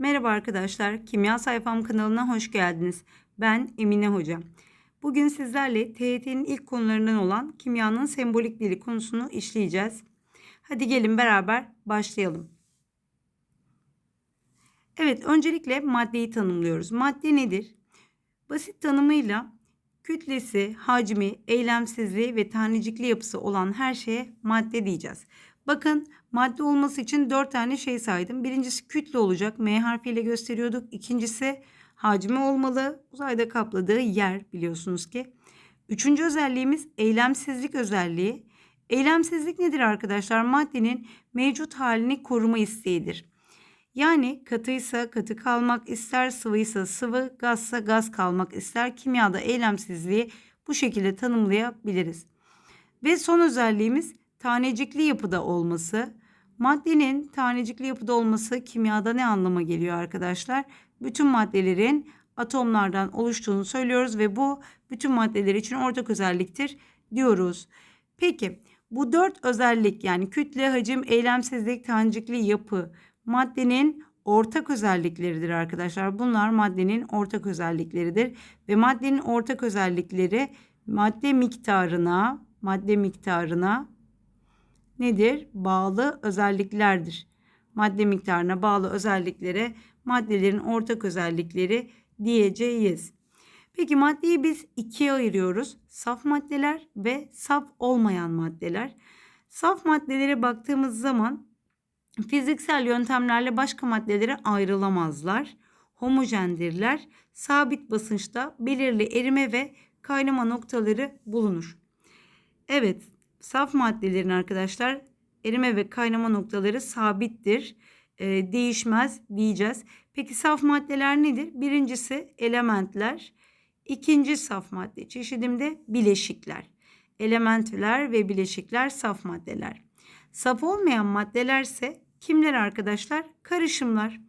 Merhaba arkadaşlar, Kimya Sayfam kanalına hoş geldiniz. Ben Emine Hoca. Bugün sizlerle TYT'nin ilk konularından olan kimyanın sembolik dili konusunu işleyeceğiz. Hadi gelin beraber başlayalım. Evet, öncelikle maddeyi tanımlıyoruz. Madde nedir? Basit tanımıyla kütlesi, hacmi, eylemsizliği ve tanecikli yapısı olan her şeye madde diyeceğiz. Bakın madde olması için dört tane şey saydım. Birincisi kütle olacak. M harfiyle gösteriyorduk. İkincisi hacmi olmalı. Uzayda kapladığı yer biliyorsunuz ki. Üçüncü özelliğimiz eylemsizlik özelliği. Eylemsizlik nedir arkadaşlar? Maddenin mevcut halini koruma isteğidir. Yani katıysa katı kalmak ister, sıvıysa sıvı, gazsa gaz kalmak ister. Kimyada eylemsizliği bu şekilde tanımlayabiliriz. Ve son özelliğimiz tanecikli yapıda olması. Maddenin tanecikli yapıda olması kimyada ne anlama geliyor arkadaşlar? Bütün maddelerin atomlardan oluştuğunu söylüyoruz ve bu bütün maddeler için ortak özelliktir diyoruz. Peki bu dört özellik yani kütle, hacim, eylemsizlik, tanecikli yapı maddenin ortak özellikleridir arkadaşlar. Bunlar maddenin ortak özellikleridir ve maddenin ortak özellikleri madde miktarına, madde miktarına nedir? Bağlı özelliklerdir. Madde miktarına bağlı özelliklere maddelerin ortak özellikleri diyeceğiz. Peki maddeyi biz ikiye ayırıyoruz. Saf maddeler ve saf olmayan maddeler. Saf maddelere baktığımız zaman fiziksel yöntemlerle başka maddelere ayrılamazlar. Homojendirler. Sabit basınçta belirli erime ve kaynama noktaları bulunur. Evet, Saf maddelerin arkadaşlar erime ve kaynama noktaları sabittir. E, değişmez diyeceğiz. Peki saf maddeler nedir? Birincisi elementler. İkinci saf madde çeşidimde bileşikler. Elementler ve bileşikler saf maddeler. Saf olmayan maddeler ise kimler arkadaşlar? Karışımlar.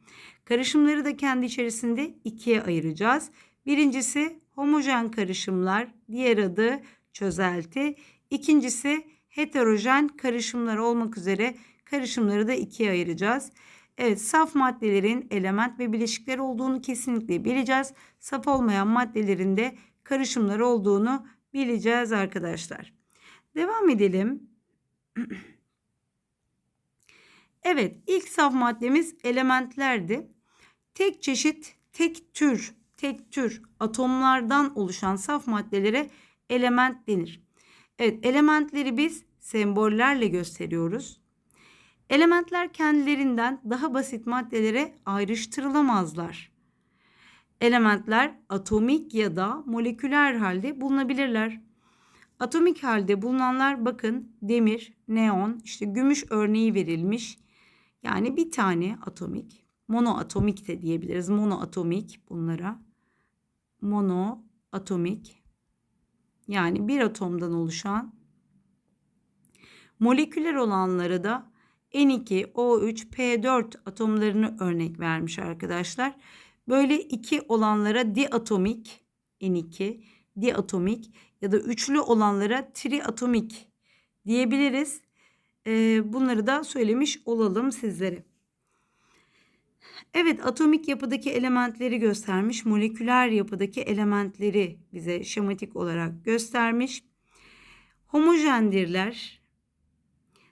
Karışımları da kendi içerisinde ikiye ayıracağız. Birincisi homojen karışımlar, diğer adı çözelti. İkincisi heterojen karışımlar olmak üzere karışımları da ikiye ayıracağız. Evet saf maddelerin element ve bileşikler olduğunu kesinlikle bileceğiz. Saf olmayan maddelerin de karışımlar olduğunu bileceğiz arkadaşlar. Devam edelim. Evet ilk saf maddemiz elementlerdi. Tek çeşit, tek tür, tek tür atomlardan oluşan saf maddelere element denir. Evet elementleri biz sembollerle gösteriyoruz. Elementler kendilerinden daha basit maddelere ayrıştırılamazlar. Elementler atomik ya da moleküler halde bulunabilirler. Atomik halde bulunanlar bakın demir, neon, işte gümüş örneği verilmiş. Yani bir tane atomik, monoatomik de diyebiliriz. Monoatomik bunlara. Monoatomik yani bir atomdan oluşan moleküler olanlara da N2, O3, P4 atomlarını örnek vermiş arkadaşlar. Böyle iki olanlara diatomik N2, diatomik ya da üçlü olanlara triatomik diyebiliriz. Ee, bunları da söylemiş olalım sizlere. Evet atomik yapıdaki elementleri göstermiş. Moleküler yapıdaki elementleri bize şematik olarak göstermiş. Homojendirler.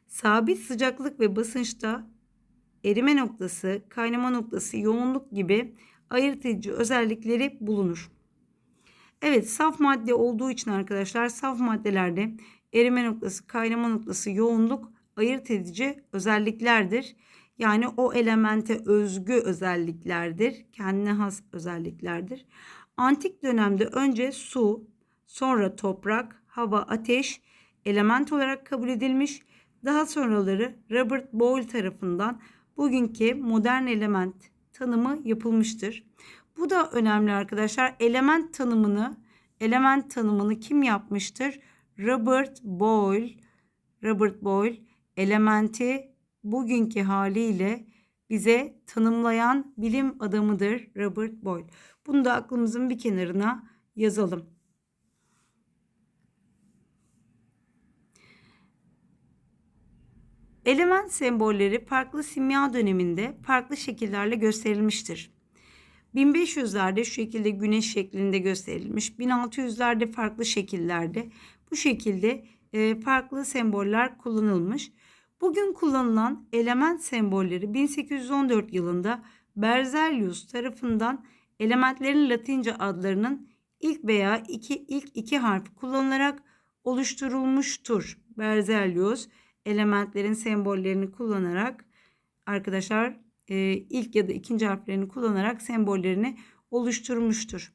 Sabit sıcaklık ve basınçta erime noktası, kaynama noktası, yoğunluk gibi ayırt özellikleri bulunur. Evet saf madde olduğu için arkadaşlar saf maddelerde erime noktası, kaynama noktası, yoğunluk ayırt edici özelliklerdir. Yani o elemente özgü özelliklerdir. Kendine has özelliklerdir. Antik dönemde önce su, sonra toprak, hava, ateş element olarak kabul edilmiş. Daha sonraları Robert Boyle tarafından bugünkü modern element tanımı yapılmıştır. Bu da önemli arkadaşlar. Element tanımını element tanımını kim yapmıştır? Robert Boyle. Robert Boyle elementi bugünkü haliyle bize tanımlayan bilim adamıdır Robert Boyle. Bunu da aklımızın bir kenarına yazalım. Element sembolleri farklı simya döneminde farklı şekillerle gösterilmiştir. 1500'lerde şu şekilde güneş şeklinde gösterilmiş. 1600'lerde farklı şekillerde bu şekilde e, farklı semboller kullanılmış. Bugün kullanılan element sembolleri 1814 yılında Berzelius tarafından elementlerin Latince adlarının ilk veya iki, ilk iki harfi kullanılarak oluşturulmuştur. Berzelius elementlerin sembollerini kullanarak arkadaşlar e, ilk ya da ikinci harflerini kullanarak sembollerini oluşturmuştur.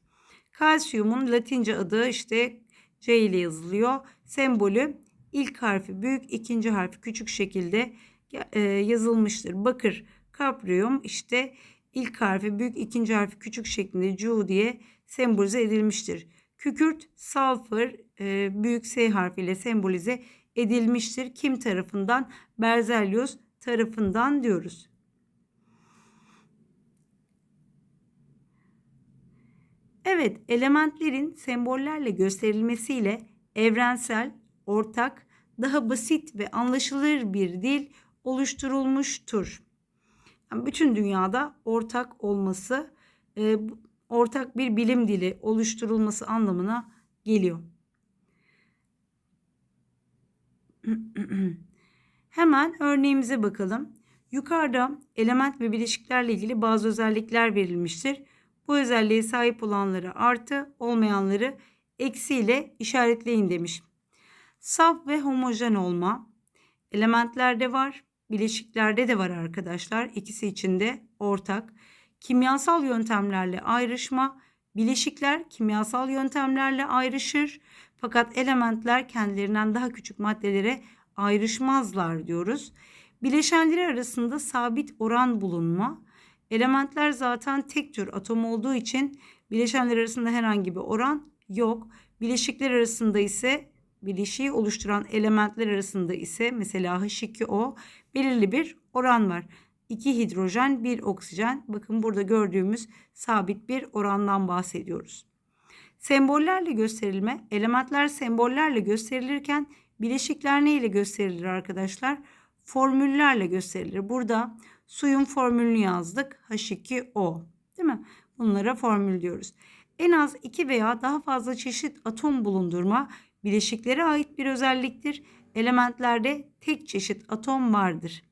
Kalsiyumun Latince adı işte C ile yazılıyor. Sembolü ilk harfi büyük, ikinci harfi küçük şekilde e, yazılmıştır. Bakır, kapriyum işte ilk harfi büyük, ikinci harfi küçük şeklinde Cu diye sembolize edilmiştir. Kükürt, sulfur e, büyük S harfiyle sembolize edilmiştir. Kim tarafından? Berzelius tarafından diyoruz. Evet, elementlerin sembollerle gösterilmesiyle evrensel, ortak, daha basit ve anlaşılır bir dil oluşturulmuştur. Yani bütün dünyada ortak olması, e, ortak bir bilim dili oluşturulması anlamına geliyor. Hemen örneğimize bakalım. Yukarıda element ve bileşiklerle ilgili bazı özellikler verilmiştir. Bu özelliğe sahip olanları artı, olmayanları eksi ile işaretleyin demiş. Saf ve homojen olma elementlerde var, bileşiklerde de var arkadaşlar. İkisi için de ortak. Kimyasal yöntemlerle ayrışma, bileşikler kimyasal yöntemlerle ayrışır. Fakat elementler kendilerinden daha küçük maddelere ayrışmazlar diyoruz. Bileşenleri arasında sabit oran bulunma. Elementler zaten tek tür atom olduğu için bileşenler arasında herhangi bir oran yok. Bileşikler arasında ise bileşiği oluşturan elementler arasında ise mesela H2O belirli bir oran var. 2 hidrojen, 1 oksijen. Bakın burada gördüğümüz sabit bir orandan bahsediyoruz. Sembollerle gösterilme, elementler sembollerle gösterilirken bileşikler ne ile gösterilir arkadaşlar? Formüllerle gösterilir. Burada suyun formülünü yazdık. H2O. Değil mi? Bunlara formül diyoruz. En az iki veya daha fazla çeşit atom bulundurma bileşiklere ait bir özelliktir. Elementlerde tek çeşit atom vardır.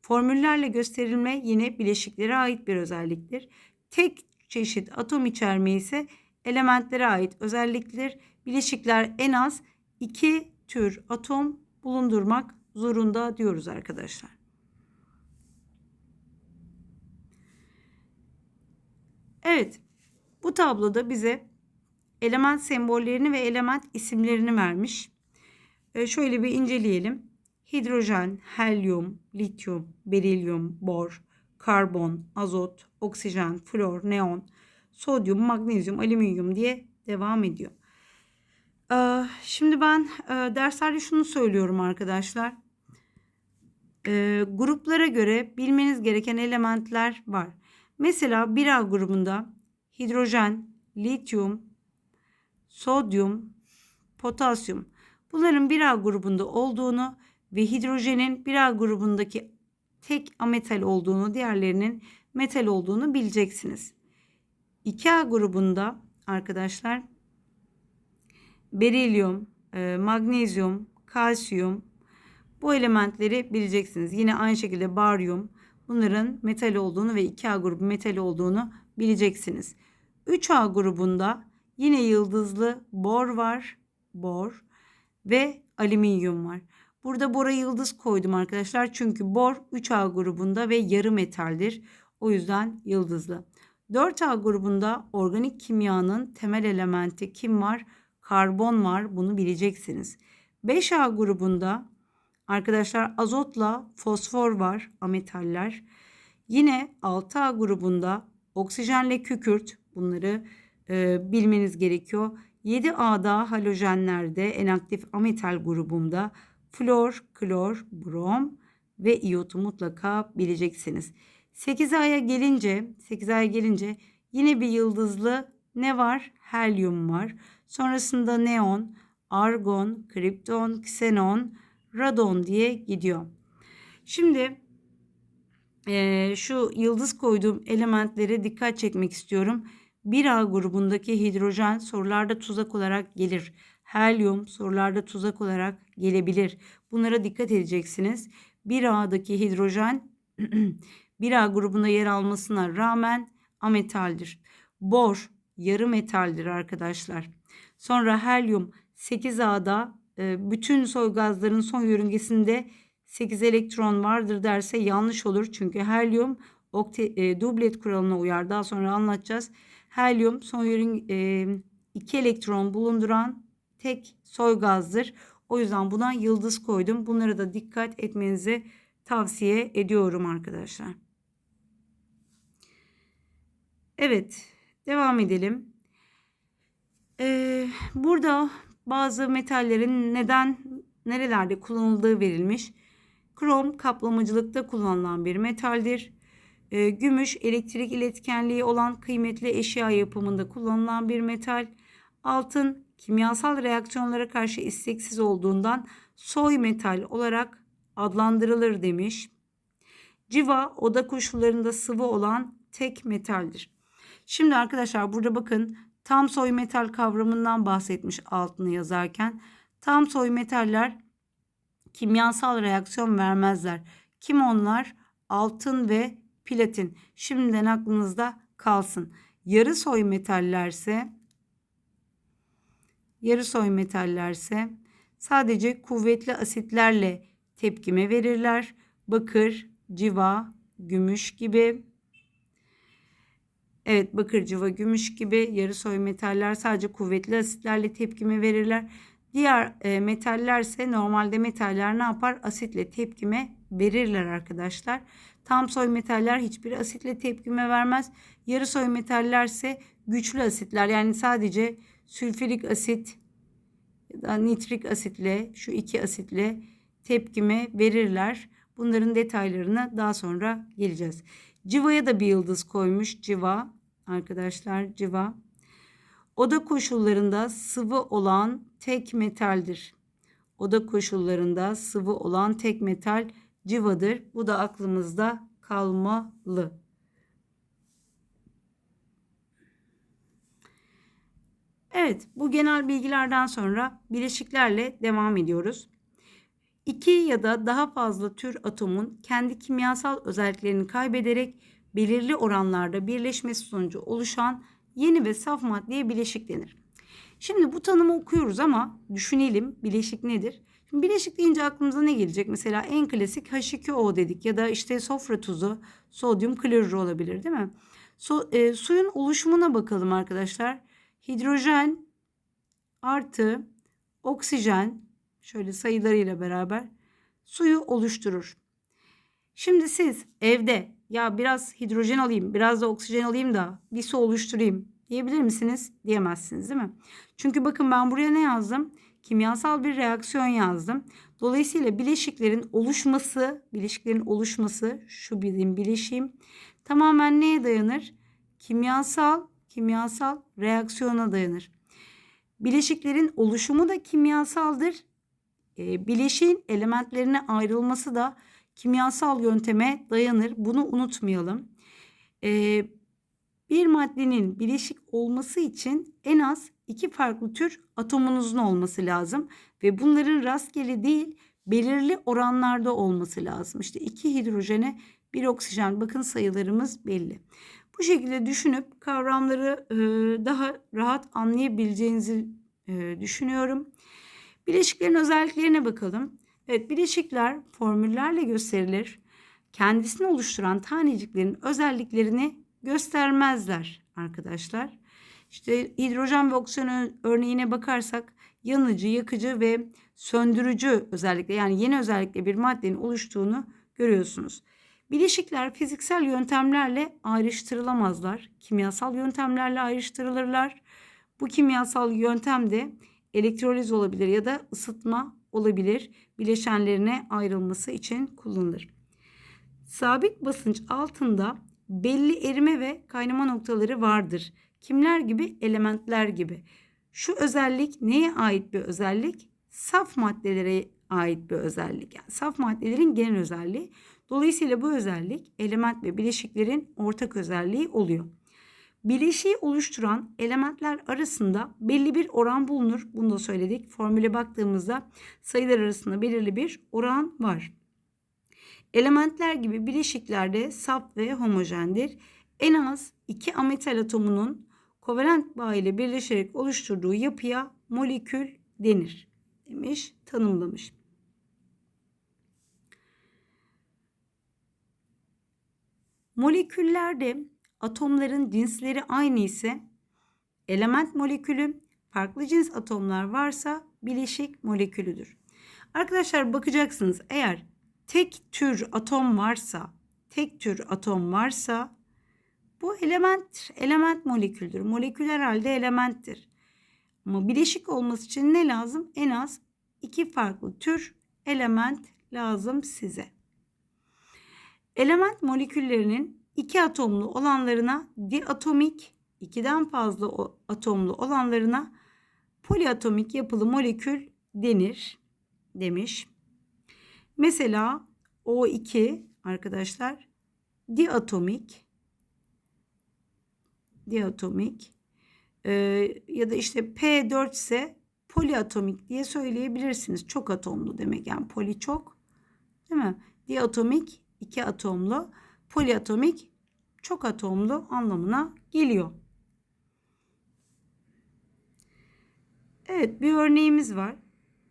Formüllerle gösterilme yine bileşiklere ait bir özelliktir. Tek çeşit atom içerme ise elementlere ait özelliktir. Bileşikler en az iki tür atom bulundurmak zorunda diyoruz arkadaşlar. Evet, bu tabloda bize element sembollerini ve element isimlerini vermiş. Ee, şöyle bir inceleyelim. Hidrojen, helyum, lityum, berilyum, bor, karbon, azot, oksijen, flor, neon, sodyum, magnezyum, alüminyum diye devam ediyor. Ee, şimdi ben e, derslerde şunu söylüyorum arkadaşlar. Ee, gruplara göre bilmeniz gereken elementler var. Mesela 1A grubunda hidrojen, lityum, sodyum, potasyum bunların 1A grubunda olduğunu ve hidrojenin 1A grubundaki tek ametal olduğunu, diğerlerinin metal olduğunu bileceksiniz. 2A grubunda arkadaşlar berilyum, e, magnezyum, kalsiyum bu elementleri bileceksiniz. Yine aynı şekilde baryum bunların metal olduğunu ve 2A grubu metal olduğunu bileceksiniz. 3A grubunda yine yıldızlı bor var. Bor ve alüminyum var. Burada bora yıldız koydum arkadaşlar. Çünkü bor 3A grubunda ve yarı metaldir. O yüzden yıldızlı. 4A grubunda organik kimyanın temel elementi kim var? Karbon var. Bunu bileceksiniz. 5A grubunda arkadaşlar azotla fosfor var. Ametaller. Yine 6A grubunda oksijenle kükürt. Bunları e, bilmeniz gerekiyor. 7A'da halojenlerde en aktif ametal grubunda flor, klor, brom ve iyotu mutlaka bileceksiniz. 8 aya gelince, 8 aya gelince yine bir yıldızlı ne var? Helyum var. Sonrasında neon, argon, kripton, ksenon, radon diye gidiyor. Şimdi eee, şu yıldız koyduğum elementlere dikkat çekmek istiyorum. 1A grubundaki hidrojen sorularda tuzak olarak gelir. Helyum sorularda tuzak olarak gelebilir. Bunlara dikkat edeceksiniz. 1A'daki hidrojen 1A grubunda yer almasına rağmen ametaldir. Bor yarı metaldir arkadaşlar. Sonra helyum 8A'da e, bütün soy gazların son yörüngesinde 8 elektron vardır derse yanlış olur. Çünkü helyum okte, e, dublet kuralına uyar. Daha sonra anlatacağız. Helyum son yörün e, 2 elektron bulunduran tek soy gazdır. O yüzden buna yıldız koydum. Bunlara da dikkat etmenizi tavsiye ediyorum arkadaşlar. Evet, devam edelim. Ee, burada bazı metallerin neden nerelerde kullanıldığı verilmiş. Krom kaplamacılıkta kullanılan bir metaldir. Ee, gümüş elektrik iletkenliği olan kıymetli eşya yapımında kullanılan bir metal. Altın kimyasal reaksiyonlara karşı isteksiz olduğundan soy metal olarak adlandırılır demiş. Civa oda koşullarında sıvı olan tek metaldir. Şimdi arkadaşlar burada bakın tam soy metal kavramından bahsetmiş altını yazarken. Tam soy metaller kimyasal reaksiyon vermezler. Kim onlar? Altın ve platin. Şimdiden aklınızda kalsın. Yarı soy metallerse yarı soy metallerse sadece kuvvetli asitlerle tepkime verirler. Bakır, civa, gümüş gibi. Evet bakır, civa, gümüş gibi yarı soy metaller sadece kuvvetli asitlerle tepkime verirler. Diğer e, metallerse normalde metaller ne yapar? Asitle tepkime verirler arkadaşlar. Tam soy metaller hiçbir asitle tepkime vermez. Yarı soy metallerse güçlü asitler yani sadece sülfürik asit ya da nitrik asitle şu iki asitle tepkime verirler. Bunların detaylarına daha sonra geleceğiz. Civa'ya da bir yıldız koymuş. Civa arkadaşlar civa. Oda koşullarında sıvı olan tek metaldir. Oda koşullarında sıvı olan tek metal civadır. Bu da aklımızda kalmalı. Evet, bu genel bilgilerden sonra bileşiklerle devam ediyoruz. İki ya da daha fazla tür atomun kendi kimyasal özelliklerini kaybederek belirli oranlarda birleşmesi sonucu oluşan yeni ve saf maddeye bileşik denir. Şimdi bu tanımı okuyoruz ama düşünelim bileşik nedir? Bileşik deyince aklımıza ne gelecek? Mesela en klasik H2O dedik ya da işte sofra tuzu, sodyum klorür olabilir değil mi? So, e, suyun oluşumuna bakalım arkadaşlar. Hidrojen artı oksijen şöyle sayılarıyla beraber suyu oluşturur. Şimdi siz evde ya biraz hidrojen alayım, biraz da oksijen alayım da bir su oluşturayım diyebilir misiniz? Diyemezsiniz değil mi? Çünkü bakın ben buraya ne yazdım? Kimyasal bir reaksiyon yazdım. Dolayısıyla bileşiklerin oluşması, bileşiklerin oluşması şu bizim bileşiğim tamamen neye dayanır? Kimyasal, kimyasal reaksiyona dayanır. Bileşiklerin oluşumu da kimyasaldır. E, bileşiğin elementlerine ayrılması da kimyasal yönteme dayanır. Bunu unutmayalım. E, bir maddenin bileşik olması için en az iki farklı tür atomunuzun olması lazım ve bunların rastgele değil belirli oranlarda olması lazım. İşte iki hidrojene bir oksijen bakın sayılarımız belli. Bu şekilde düşünüp kavramları e, daha rahat anlayabileceğinizi e, düşünüyorum. Bileşiklerin özelliklerine bakalım. Evet bileşikler formüllerle gösterilir. Kendisini oluşturan taneciklerin özelliklerini göstermezler arkadaşlar. İşte hidrojen ve oksijen örneğine bakarsak yanıcı, yakıcı ve söndürücü özellikle yani yeni özellikle bir maddenin oluştuğunu görüyorsunuz. Bileşikler fiziksel yöntemlerle ayrıştırılamazlar. Kimyasal yöntemlerle ayrıştırılırlar. Bu kimyasal yöntemde elektroliz olabilir ya da ısıtma olabilir. Bileşenlerine ayrılması için kullanılır. Sabit basınç altında belli erime ve kaynama noktaları vardır. Kimler gibi? Elementler gibi. Şu özellik neye ait bir özellik? Saf maddelere ait bir özellik. Yani saf maddelerin genel özelliği. Dolayısıyla bu özellik element ve bileşiklerin ortak özelliği oluyor. Bileşiği oluşturan elementler arasında belli bir oran bulunur. Bunu da söyledik. Formüle baktığımızda sayılar arasında belirli bir oran var. Elementler gibi bileşiklerde saf ve homojendir. En az iki ametal atomunun kovalent bağ ile birleşerek oluşturduğu yapıya molekül denir demiş, tanımlamış. Moleküllerde atomların cinsleri aynı ise element molekülü, farklı cins atomlar varsa bileşik molekülüdür. Arkadaşlar bakacaksınız eğer tek tür atom varsa, tek tür atom varsa bu element element moleküldür. Moleküler halde elementtir. Ama bileşik olması için ne lazım? En az iki farklı tür element lazım size. Element moleküllerinin iki atomlu olanlarına diatomik, ikiden fazla atomlu olanlarına poliatomik yapılı molekül denir demiş. Mesela O2 arkadaşlar diatomik diatomik e, ya da işte P4 ise poliatomik diye söyleyebilirsiniz. Çok atomlu demek yani poli çok değil mi? Diatomik iki atomlu, poliatomik çok atomlu anlamına geliyor. Evet bir örneğimiz var.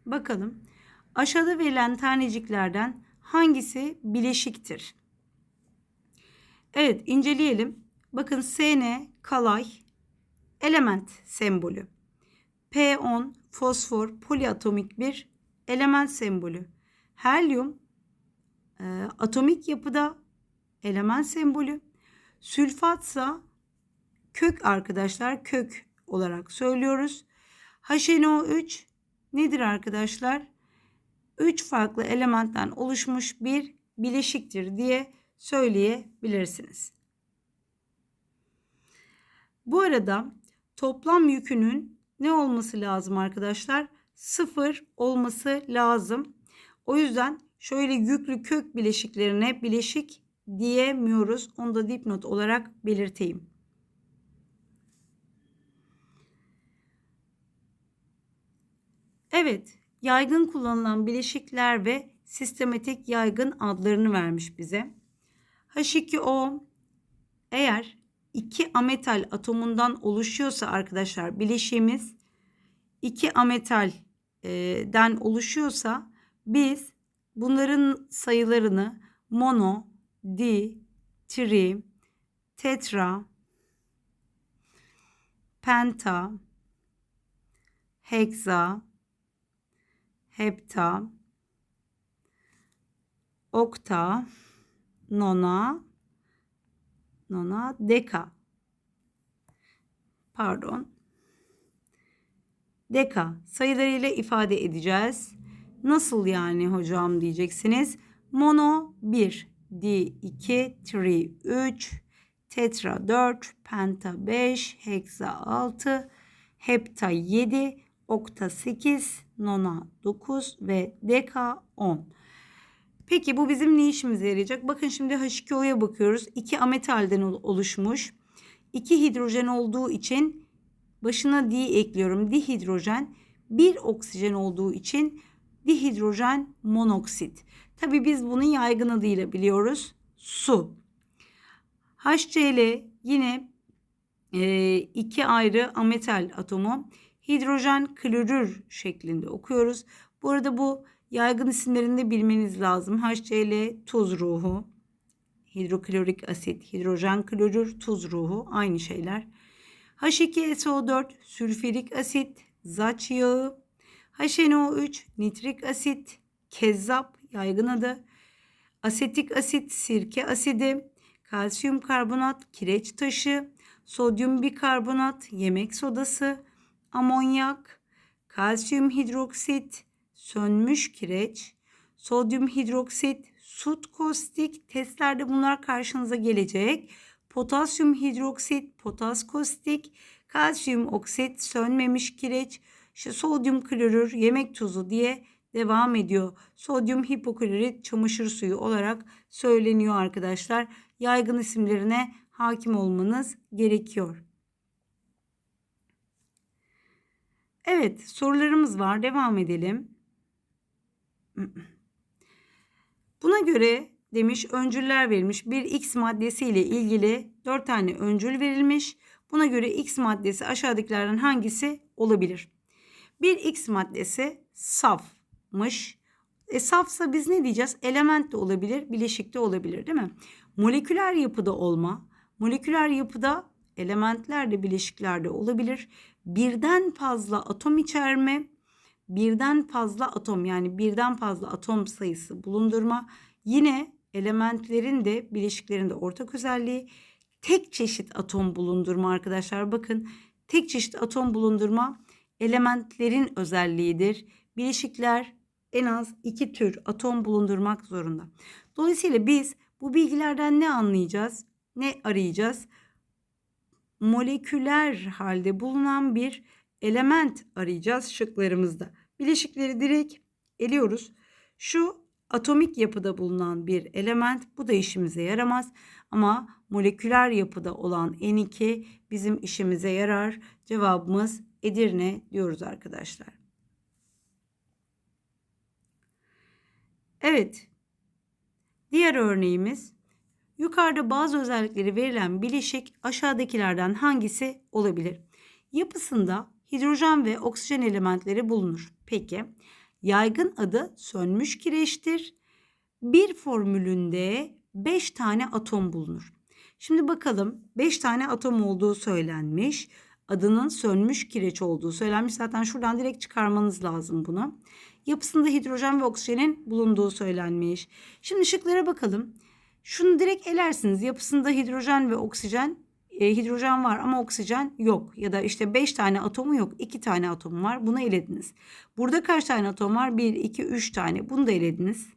Bakalım. Aşağıda verilen taneciklerden hangisi bileşiktir? Evet inceleyelim. Bakın SN kalay element sembolü. P10 fosfor poliatomik bir element sembolü. Helyum e, atomik yapıda element sembolü. Sülfatsa kök arkadaşlar kök olarak söylüyoruz. HNO3 nedir arkadaşlar? 3 farklı elementten oluşmuş bir bileşiktir diye söyleyebilirsiniz. Bu arada toplam yükünün ne olması lazım arkadaşlar? Sıfır olması lazım. O yüzden şöyle yüklü kök bileşiklerine bileşik diyemiyoruz. Onu da dipnot olarak belirteyim. Evet, yaygın kullanılan bileşikler ve sistematik yaygın adlarını vermiş bize. H2O eğer iki ametal atomundan oluşuyorsa arkadaşlar bileşiğimiz iki ametalden oluşuyorsa biz bunların sayılarını mono, di, tri, tetra, penta, heksa, hepta, okta, nona, nona, deka. Pardon. Deka sayılarıyla ifade edeceğiz. Nasıl yani hocam diyeceksiniz. Mono 1, di 2, tri 3, tetra 4, penta 5, heksa 6, hepta 7, okta 8, nona 9 ve deka 10. Peki bu bizim ne işimize yarayacak? Bakın şimdi H2O'ya bakıyoruz. İki ametalden oluşmuş. İki hidrojen olduğu için başına di ekliyorum. Dihidrojen. Bir oksijen olduğu için dihidrojen monoksit. Tabi biz bunun yaygın adıyla biliyoruz. Su. HCl yine e, iki ayrı ametal atomu. Hidrojen klorür şeklinde okuyoruz. Bu arada bu yaygın isimlerini de bilmeniz lazım. HCl tuz ruhu, hidroklorik asit, hidrojen klorür, tuz ruhu aynı şeyler. H2SO4 sülfürik asit, zaç yağı, HNO3 nitrik asit, kezzap yaygın adı, asetik asit, sirke asidi, kalsiyum karbonat, kireç taşı, sodyum bikarbonat, yemek sodası, amonyak, kalsiyum hidroksit, sönmüş kireç, sodyum hidroksit, sut kostik testlerde bunlar karşınıza gelecek. Potasyum hidroksit, potas kostik, kalsiyum oksit, sönmemiş kireç, işte sodyum klorür, yemek tuzu diye devam ediyor. Sodyum hipoklorit çamaşır suyu olarak söyleniyor arkadaşlar. Yaygın isimlerine hakim olmanız gerekiyor. Evet, sorularımız var. Devam edelim. Buna göre demiş öncüller verilmiş. Bir X maddesi ile ilgili 4 tane öncül verilmiş. Buna göre X maddesi aşağıdakilerden hangisi olabilir? Bir X maddesi safmış. E safsa biz ne diyeceğiz? Element de olabilir, bileşik de olabilir değil mi? Moleküler yapıda olma. Moleküler yapıda elementler de bileşikler de olabilir. Birden fazla atom içerme, birden fazla atom yani birden fazla atom sayısı bulundurma. Yine elementlerin de bileşiklerin de ortak özelliği tek çeşit atom bulundurma arkadaşlar. Bakın tek çeşit atom bulundurma elementlerin özelliğidir. Bileşikler en az iki tür atom bulundurmak zorunda. Dolayısıyla biz bu bilgilerden ne anlayacağız? Ne arayacağız? Moleküler halde bulunan bir element arayacağız şıklarımızda. Bileşikleri direkt eliyoruz. Şu atomik yapıda bulunan bir element bu da işimize yaramaz ama moleküler yapıda olan N2 bizim işimize yarar. Cevabımız Edirne diyoruz arkadaşlar. Evet. Diğer örneğimiz yukarıda bazı özellikleri verilen bileşik aşağıdakilerden hangisi olabilir? Yapısında hidrojen ve oksijen elementleri bulunur. Peki yaygın adı sönmüş kireçtir. Bir formülünde 5 tane atom bulunur. Şimdi bakalım 5 tane atom olduğu söylenmiş. Adının sönmüş kireç olduğu söylenmiş. Zaten şuradan direkt çıkarmanız lazım bunu. Yapısında hidrojen ve oksijenin bulunduğu söylenmiş. Şimdi şıklara bakalım. Şunu direkt elersiniz. Yapısında hidrojen ve oksijen e, hidrojen var ama oksijen yok. Ya da işte 5 tane atomu yok. 2 tane atomu var. Bunu elediniz. Burada kaç tane atom var? 1, 2, 3 tane. Bunu da elediniz.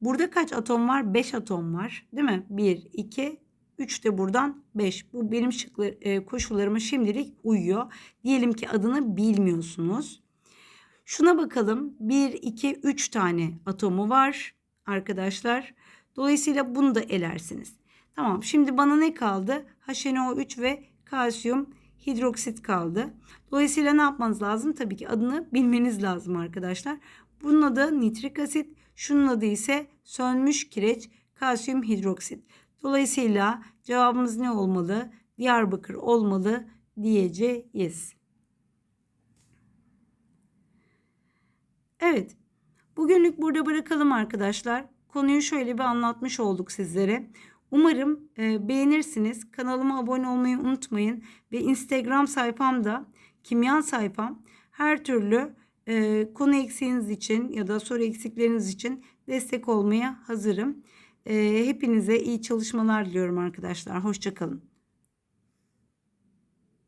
Burada kaç atom var? 5 atom var. Değil mi? 1, 2, 3 de buradan 5. Bu benim şıklı, e, koşullarıma şimdilik uyuyor. Diyelim ki adını bilmiyorsunuz. Şuna bakalım. 1, 2, 3 tane atomu var arkadaşlar. Dolayısıyla bunu da elersiniz. Tamam şimdi bana ne kaldı? HNO3 ve kalsiyum hidroksit kaldı. Dolayısıyla ne yapmanız lazım? Tabii ki adını bilmeniz lazım arkadaşlar. Bunun adı nitrik asit. Şunun adı ise sönmüş kireç kalsiyum hidroksit. Dolayısıyla cevabımız ne olmalı? Diyarbakır olmalı diyeceğiz. Evet. Bugünlük burada bırakalım arkadaşlar. Konuyu şöyle bir anlatmış olduk sizlere. Umarım e, beğenirsiniz. Kanalıma abone olmayı unutmayın. Ve Instagram sayfamda, kimya sayfam her türlü e, konu eksiğiniz için ya da soru eksikleriniz için destek olmaya hazırım. E, hepinize iyi çalışmalar diliyorum arkadaşlar. Hoşçakalın.